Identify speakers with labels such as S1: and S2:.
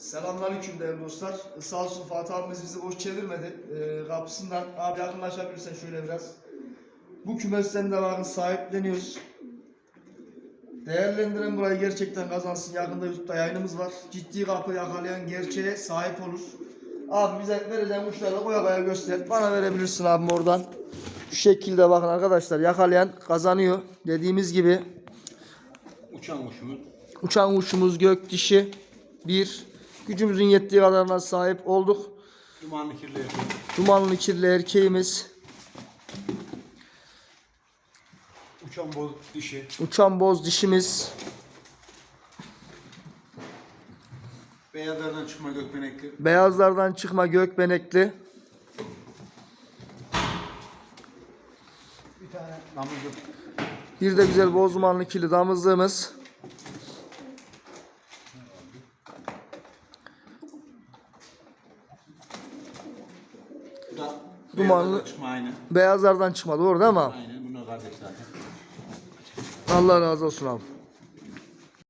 S1: Selamünaleyküm değerli dostlar. Sağ olsun Fatih abimiz bizi boş çevirmedi. Ee, kapısından abi yakınlaşabilirsen şöyle biraz. Bu kümesten de bakın sahipleniyoruz. Değerlendiren burayı gerçekten kazansın. Yakında YouTube'da yayınımız var. Ciddi kapı yakalayan gerçeğe sahip olur. Abi bize vereceğin kuşları koya koya göster. Bana verebilirsin abim oradan. Şu şekilde bakın arkadaşlar yakalayan kazanıyor. Dediğimiz gibi
S2: Uçan kuşumuz.
S1: Uçan kuşumuz gök dişi bir. Gücümüzün yettiği kadarına sahip olduk.
S2: Dumanlı kirli erkek.
S1: Dumanlı kirli erkeğimiz.
S2: Uçan boz dişi.
S1: Uçan boz dişimiz.
S2: Beyazlardan çıkma gökbenekli.
S1: Beyazlardan çıkma gökbenekli.
S2: Bir tane damızlık.
S1: Bir de güzel boz dumanlı kirli damızlığımız.
S2: Da
S1: Dumanlı.
S2: beyazlardan çıkma aynı.
S1: Beyazlardan çıkma doğru değil mi?
S2: Aynen bunlar kardeş zaten.
S1: Allah razı olsun abi.